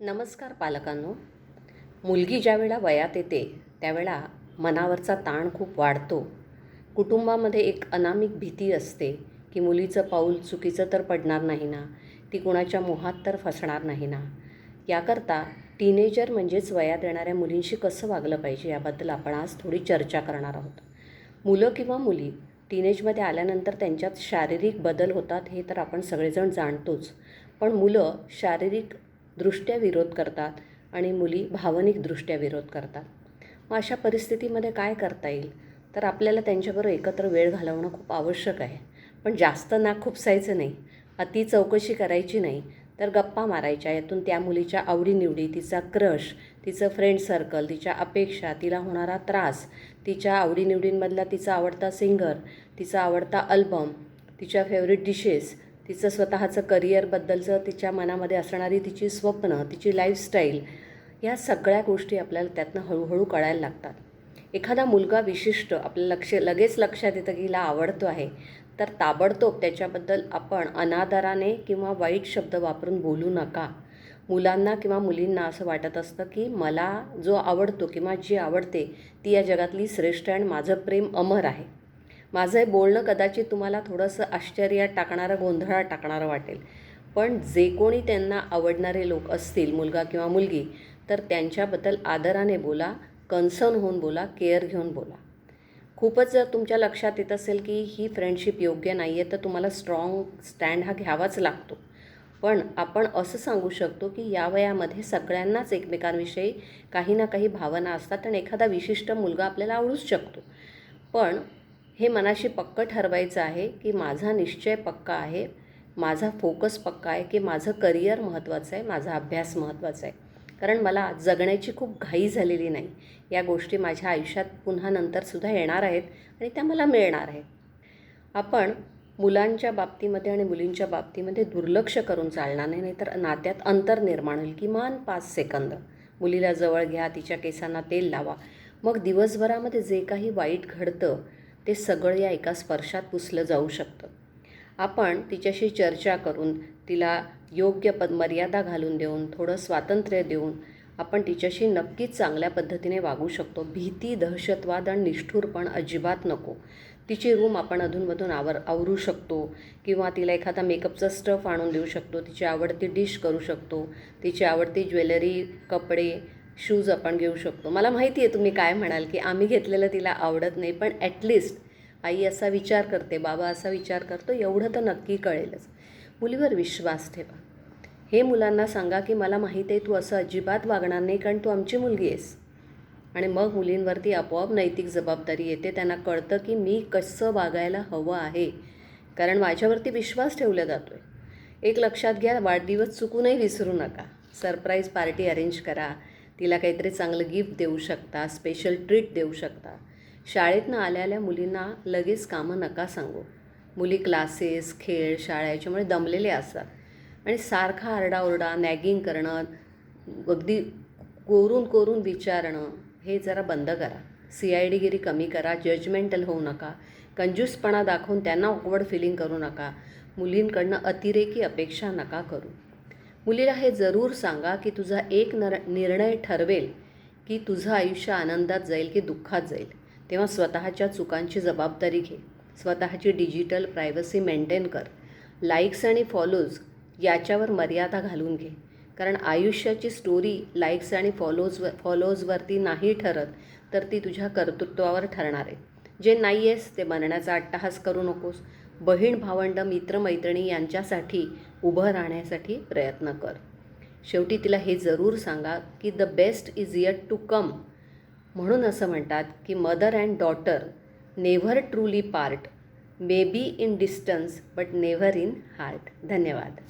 नमस्कार पालकांनो. मुलगी ज्यावेळा वयात येते त्यावेळा मनावरचा ताण खूप वाढतो. कुटुंबामध्ये एक अनामिक भीती असते की मुलीचं पाऊल चुकीचं तर पडणार नाही ना ती कुणाच्या मोहात तर फसणार नाही ना. याकरता टीनेजर म्हणजेच वयात येणाऱ्या मुलींशी कसं वागलं पाहिजे याबद्दल आपण आज थोडी चर्चा करणार आहोत. मुलं किंवा मुली टीनेजमध्ये आल्यानंतर त्यांच्यात शारीरिक बदल होतात हे तर आपण सगळेजण जाणतोच. पण मुलं शारीरिक दृष्ट्या विरोध करतात आणि मुली भावनिकदृष्ट्या विरोध करतात. मग अशा परिस्थितीमध्ये काय करता येईल? तर आपल्याला त्यांच्याबरोबर एकत्र वेळ घालवणं खूप आवश्यक आहे. पण जास्त नाक खुपसायचं नाही. अति चौकशी करायची नाही. तर गप्पा मारायच्या. यातून त्या मुलीच्या आवडीनिवडी तिचा क्रश तिचं फ्रेंड सर्कल तिच्या अपेक्षा तिला होणारा त्रास तिच्या आवडीनिवडींमधला तिचा आवडता सिंगर तिचा आवडता अल्बम तिच्या फेवरेट डिशेस तिचं स्वतःचं करिअरबद्दलचं तिच्या मनामध्ये असणारी तिची स्वप्न तिची लाईफस्टाईल ह्या सगळ्या गोष्टी आपल्याला त्यातनं हळूहळू कळायला लागतात. एखादा मुलगा विशिष्ट आपलं लक्ष लगेच लक्षात येतं की हिला आवडतो आहे. तर ताबडतोब त्याच्याबद्दल आपण अनादराने किंवा वाईट शब्द वापरून बोलू नका. मुलांना किंवा मुलींना असं वाटत असतं की मला जो आवडतो किंवा जी आवडते ती या जगातली श्रेष्ठ आणि माझं प्रेम अमर आहे. माझं हे बोलणं कदाचित तुम्हाला थोडंसं आश्चर्यात टाकणारं गोंधळात टाकणारं वाटेल. पण जे कोणी त्यांना आवडणारे लोक असतील मुलगा किंवा मुलगी तर त्यांच्याबद्दल आदराने बोला कन्सर्न होऊन बोला केअर घेऊन बोला. खूपच जर तुमच्या लक्षात येत असेल की ही फ्रेंडशिप योग्य नाही आहे तर तुम्हाला स्ट्रॉंग स्टँड हा घ्यावाच लागतो. पण आपण असं सांगू शकतो की या वयामध्ये सगळ्यांनाच एकमेकांविषयी काही ना काही भावना असतात आणि एखादा विशिष्ट मुलगा आपल्याला आवडूच शकतो. पण हे मनाशी पक्क ठरवायचं आहे की माझा निश्चय पक्का आहे माझा फोकस पक्का आहे की माझं करिअर महत्त्वाचं आहे माझा अभ्यास महत्त्वाचा आहे. कारण मला जगण्याची खूप घाई झालेली नाही. या गोष्टी माझ्या आयुष्यात पुन्हा नंतरसुद्धा येणार आहेत आणि त्या मला मिळणार आहेत. आपण मुलांच्या बाबतीमध्ये आणि मुलींच्या बाबतीमध्ये दुर्लक्ष करून चालणार नाही नाहीतर नात्यात अंतर निर्माण होईल. किमान पाच सेकंद. मुलीला जवळ घ्या तिच्या केसांना तेल लावा. मग दिवसभरामध्ये जे काही वाईट घडतं ते सगळं या एका स्पर्शात पुसलं जाऊ शकतं. आपण तिच्याशी चर्चा करून तिला योग्य पद मर्यादा घालून देऊन थोडं स्वातंत्र्य देऊन आपण तिच्याशी नक्कीच चांगल्या पद्धतीने वागू शकतो. भीती दहशतवाद आणि निष्ठूरपण अजिबात नको. तिची रूम आपण अधूनमधून आवर आवरू शकतो किंवा तिला एखादा मेकअपचा स्टफ आणून देऊ शकतो. तिची आवडती डिश करू शकतो. तिची आवडती ज्वेलरी कपडे शूज आपण घेऊ शकतो. मला माहिती आहे तुम्ही काय म्हणाल की आम्ही घेतलेलं तिला आवडत नाही पण ॲटलिस्ट आई असा विचार करते बाबा असा विचार करतो एवढं तर नक्की कळेलच. मुलीवर विश्वास ठेवा. हे मुलांना सांगा की मला माहीत आहे तू असं अजिबात वागणार नाही कारण तू आमची मुलगी आहेस. आणि मग मुलींवरती आपोआप नैतिक जबाबदारी येते. त्यांना कळतं की मी कसं वागायला हवं आहे कारण माझ्यावरती विश्वास ठेवला जातो आहे एक लक्षात घ्या वाढदिवस चुकूनही विसरू नका. सरप्राईज पार्टी अरेंज करा. तिला काहीतरी चांगलं गिफ्ट देऊ शकता स्पेशल ट्रीट देऊ शकता. शाळेतनं आल्या मुलींना लगेच कामं नका सांगू. मुली क्लासेस खेळ शाळा याच्यामुळे दमलेले असतात. आणि सारखा आरडाओरडा नॅगिंग करणं अगदी कोरून कोरून विचारणं हे जरा बंद करा. सी आय डीगिरी कमी करा जजमेंटल होऊ नका. कंजूसपणा दाखवून त्यांना ऑकवर्ड फिलिंग करू नका. मुलींकडनं अतिरेकी अपेक्षा नका करू. मुलीला हे जरूर सांगा की तुझा एक नर निर्णय ठरवेल की तुझं आयुष्य आनंदात जाईल की दुःखात जाईल. तेव्हा स्वतःच्या चुकांची जबाबदारी घे. स्वतःची डिजिटल प्रायव्हसी मेंटेन कर. लाईक्स आणि फॉलोज याच्यावर मर्यादा घालून घे. कारण आयुष्याची स्टोरी लाईक्स आणि फॉलोजवर फॉलोजवरती नाही ठरत तर ती तुझ्या कर्तृत्वावर ठरणार आहे. जे नाही आहेस ते बनण्याचा अट्टहास करू नकोस. बहीण भावंड मित्रमैत्रिणी यांच्यासाठी उभं राहण्यासाठी प्रयत्न कर. शेवटी तिला हे जरूर सांगा की the best is yet to come म्हणून असं म्हणतात की mother and daughter never truly part may be in distance but never in heart. धन्यवाद.